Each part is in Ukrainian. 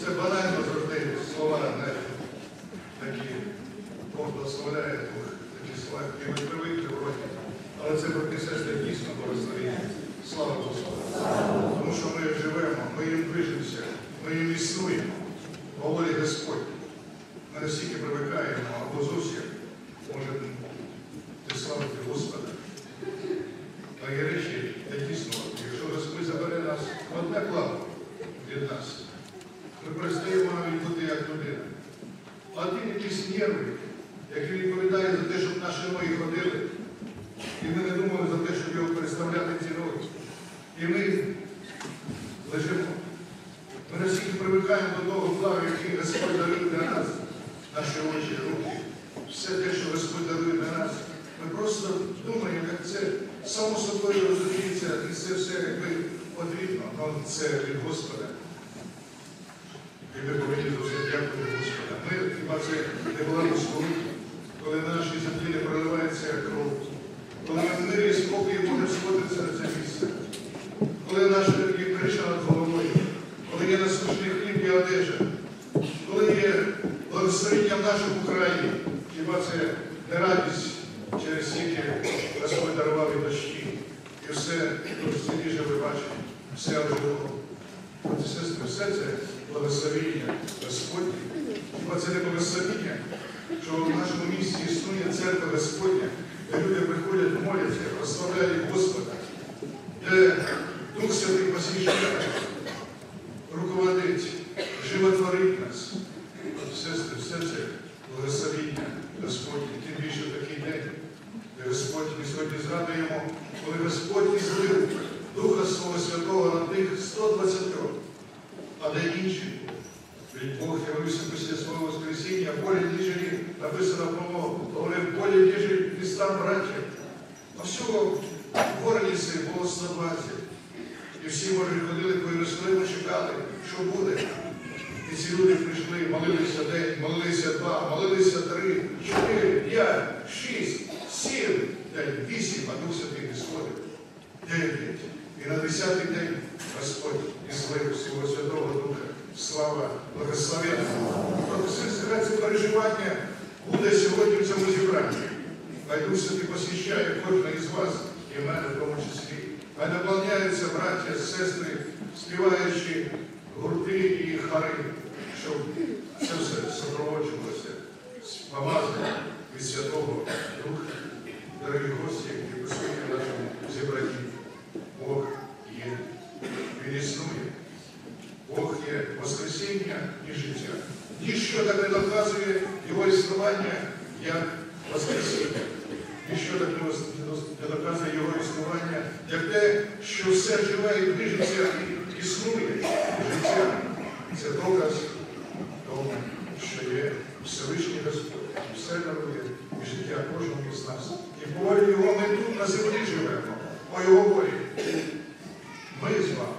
Це банально завжди слова, такі, Бог благословляє, такі слова, які ми привикли вроді. Але це сестри дійсно благословення. Слава Господу. Тому що ми живемо, ми їм движемося, ми їм існуємо. Говорить Господь. Ми настільки привикаємо, або зовсім можемо ти славити Господа. А є речі, де дійсно, якщо Господь забере нас в одне плаву від нас, ми перестаємо навіть бути як людина. А один нерви, які відповідає за те, щоб наші ноги ходили, і ми не думали за те, щоб його переставляти ці ноги. І ми лежимо. Ми настільки привикаємо до того плаву, який Господь дарує для нас, наші очі, руки, все те, що Господь дарує для нас. Ми просто думаємо, як це само собою розуміється, і це все якби потрібно, але це від Господа. І ми повинні за все дякувати Господа. Ми хіба це не розповідь, коли на нашій землі не проливається кров, коли в мирі спокій можемо сходитися на це місце, коли наша є криша над головою, коли є насущний хліб і одежа, коли є благословення в нашому краї, хіба це не радість через скільки Господь дарував і дощі. І все, тут сидіше ви бачите, все ожило. Оце сестри, все це благословення Господнє. Хіба це не благословення, що в нашому місті існує церква Господня, де люди приходять, моляться, прославляють Господа, де Дух Святий посвящає, руководить, животворить нас. От, Сестри, все це благословення Господнє, тим більше такий день, де Господь ми сьогодні згадуємо, коли Господь ізлив Духа Свого Святого на тих 120 років, а де інші. Явився після свого Воскресіння, болі ніжелі, написано говорив, болі ніжелі Христа браття. А всього цей було 120. І всі може ходили по Єрусалиму, чекали, що буде. І ці люди прийшли, молилися день, молилися два, молилися три, чотири, п'ять, шість, сім, день, вісім, а Дух Святий не. Дев'ять. І на десятий день Господь ізлив свого Святого Духа. Слава благословенному. Тобто це переживання буде сьогодні в цьому зібранні. Хай Дух Святий посвящає кожного із вас і мене в тому числі. Хай наповняються браття, сестри, співаючи гурти і хари, щоб це все супроводжувалося з помазанням від Святого Духа. Дорогі гості, які присутні в нашому зібранні. Бог є, Він існує. Бог є Воскресіння і життя. Ніщо так не доказує Його існування, як Воскресіння. Ніщо так не доказує Його існування, як те, що все живе і движеться, і існує. Життя це доказ того, що є Всевишній Господь, і все дарує і життя кожному з нас. І волі Його ми тут на землі живемо, по Його волі. Ми з вами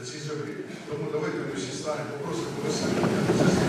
на цій землі. Тому давайте ми всі станемо, попросимо Господа,